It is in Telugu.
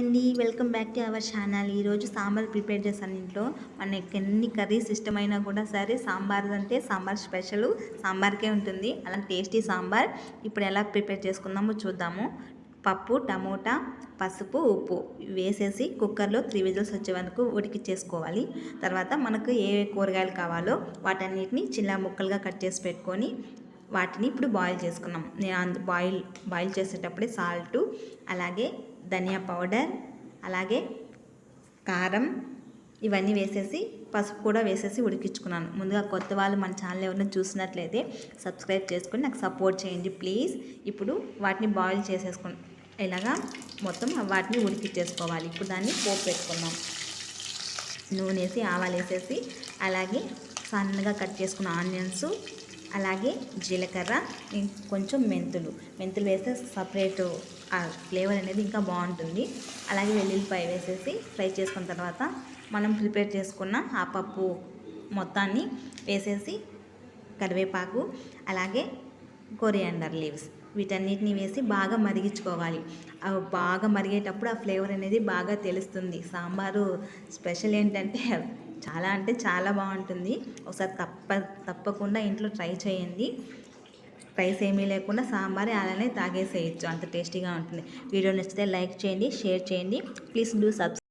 అండి welcome back to our channel. ఈరోజు సాంబార్ ప్రిపేర్ చేశాను ఇంట్లో. మనకి ఎన్ని కర్రీస్ ఇష్టమైనా కూడా సరే సాంబార్ అంటే సాంబార్ స్పెషల్ సాంబార్కే ఉంటుంది. అలా టేస్టీ సాంబార్. ఇప్పుడు ఎలా ప్రిపేర్ చేసుకుందామో చూద్దాము. పప్పు టమోటా పసుపు ఉప్పు వేసేసి కుక్కర్లో త్రీ విజిల్స్ వచ్చే వరకు ఉడికిచ్చేసుకోవాలి. తర్వాత మనకు ఏ కూరగాయలు కావాలో వాటన్నిటిని చిన్న ముక్కలుగా కట్ చేసి పెట్టుకొని వాటిని ఇప్పుడు బాయిల్ చేసుకున్నాం. నేను బాయిల్ బాయిల్ చేసేటప్పుడే సాల్ట్ అలాగే ధనియా పౌడర్ అలాగే కారం ఇవన్నీ వేసేసి పసుపు కూడా వేసేసి ఉడికించుకున్నాను. ముందుగా కొత్త వాళ్ళు మన ఛానల్ ఎవరైనా చూసినట్లయితే సబ్స్క్రైబ్ చేసుకొని నాకు సపోర్ట్ చేయండి ప్లీజ్ ఇప్పుడు వాటిని బాయిల్ చేసేసుకుని ఇలాగా మొత్తం వాటిని ఉడికిచ్చేసుకోవాలి ఇప్పుడు దాన్ని పోపు పెట్టుకున్నాం నూనె వేసి ఆవాలు వేసేసి అలాగే సన్నగా కట్ చేసుకున్న ఆనియన్స్ అలాగే జీలకర్ర కొంచెం మెంతులు. మెంతులు వేస్తే సపరేట్ ఆ ఫ్లేవర్ అనేది ఇంకా బాగుంటుంది. అలాగే వెల్లుల్లిపాయ వేసేసి ఫ్రై చేసుకున్న తర్వాత మనం ప్రిపేర్ చేసుకున్న ఆ పప్పు మొత్తాన్ని వేసేసి కరివేపాకు అలాగే కొరియాండర్ లీవ్స్ వీటన్నిటిని వేసి బాగా మరిగించుకోవాలి. అవి బాగా మరిగేటప్పుడు ఆ ఫ్లేవర్ అనేది బాగా తెలుస్తుంది. సాంబారు స్పెషల్ ఏంటంటే చాలా అంటే చాలా బాగుంటుంది. ఒకసారి తప్ప తప్పకుండా ఇంట్లో ట్రై చేయండి. రైస్ ఏమీ లేకుండా సాంబార్ అలానే తాగేసేయచ్చు. అంత టేస్టీగా ఉంటుంది. వీడియో నచ్చితే లైక్ చేయండి షేర్ చేయండి. Please do subscribe